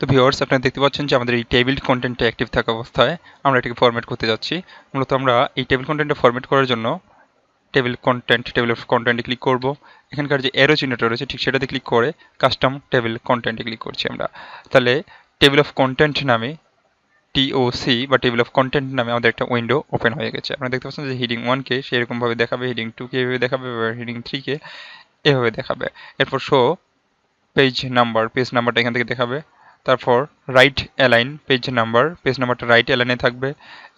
তো ভিউয়ার্স আপনারা দেখতে পাচ্ছেন যে আমাদের এই টেবিল কন্টেন্টটা অ্যাক্টিভ থাকা অবস্থায় আমরা এটাকে ফরম্যাট করতে যাচ্ছি। মূলত আমরা এই টেবিল কন্টেন্টটা ফরম্যাট করার জন্য টেবিল কন্টেন্ট টেবিল অফ কন্টেন্টে ক্লিক করব। এখানকার যে এরো চিহ্নটা রয়েছে, ঠিক সেটাতে ক্লিক করে কাস্টম টেবিল কন্টেন্টে ক্লিক করছি আমরা। তাহলে টেবিল অফ কন্টেন্ট নামে টিওসি বা টেবিল অফ কন্টেন্ট নামে আমাদের একটা উইন্ডো ওপেন হয়ে গেছে। আপনারা দেখতে পাচ্ছেন যে হিডিং ওয়ানকে সেরকমভাবে দেখাবে হিডিং টুকে এভাবে দেখাবে হিডিং থ্রিকে এভাবে দেখাবে। এরপর শো পেজ নাম্বার পেজ নাম্বারটা এখান থেকে দেখাবে। তারপর right align page number page নাম্বারটা রাইট অ্যালাইনে থাকবে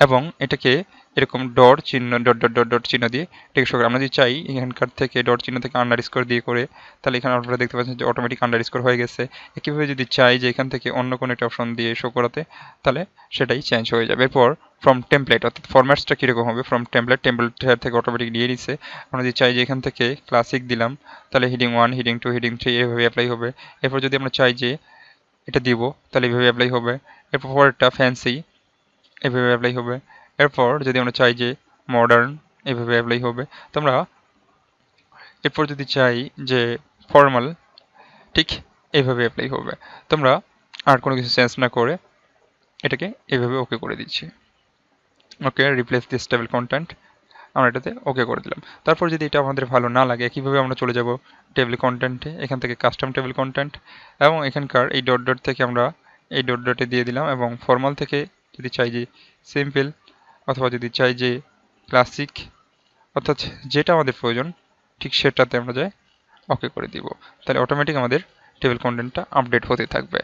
এবং এটাকে এরকম ডট চিহ্ন ডট ডট ডট ডট চিহ্ন দিয়ে এটাকে শো আমরা যদি চাই এখানকার থেকে ডট চিহ্ন থেকে আন্ডার স্কোর দিয়ে করে, তাহলে এখানে আপনারা দেখতে পাচ্ছেন যে অটোমেটিক আন্ডার স্কোর হয়ে গেছে। একইভাবে যদি চাই যে এখান থেকে অন্য কোনো একটা অপশন দিয়ে শো করাতে, তাহলে সেটাই চেঞ্জ হয়ে যাবে। এরপর ফ্রম টেমপ্লেট অর্থাৎ ফরম্যাটসটা কীরকম হবে? ফ্রম টেমপ্লেট টেমপ্লেট থেকে অটোমেটিক নিয়ে নিচ্ছে আমরা যদি চাই যে এখান থেকে ক্লাসিক দিলাম, তাহলে heading one heading two heading three এভাবে অ্যাপ্লাই হবে। এরপর যদি আমরা চাই যে এটা দিব, তাহলে এভাবে অ্যাপ্লাই হবে। এরপর পরেরটা ফ্যান্সি এভাবে অ্যাপ্লাই হবে। এরপর যদি আমরা চাই যে মডার্ন এভাবে অ্যাপ্লাই হবে। তোমরা এরপর যদি চাই যে ফর্মাল ঠিক এভাবে অ্যাপ্লাই হবে। তোমরা আর কোনো কিছু চেঞ্জ না করে এটাকে এভাবে ওকে করে দিচ্ছি। Okay replace this table content আমরা এটাতে ওকে করে দিলাম। তারপর যদি এটা আমাদের ভালো না লাগে, কীভাবে আমরা চলে যাব টেবিল কন্টেন্টে এখান থেকে কাস্টম টেবিল কন্টেন্ট এবং এখানকার এই ডট ডট থেকে আমরা এই ডট ডটে দিয়ে দিলাম এবং ফর্মাল থেকে যদি চাই যে সিম্পল অথবা যদি চাই যে ক্লাসিক অর্থাৎ যেটা আমাদের প্রয়োজন, ঠিক সেটাতে আমরা যাই ওকে করে দিব। তাহলে অটোমেটিক আমাদের টেবিল কন্টেন্টটা আপডেট হতে থাকবে।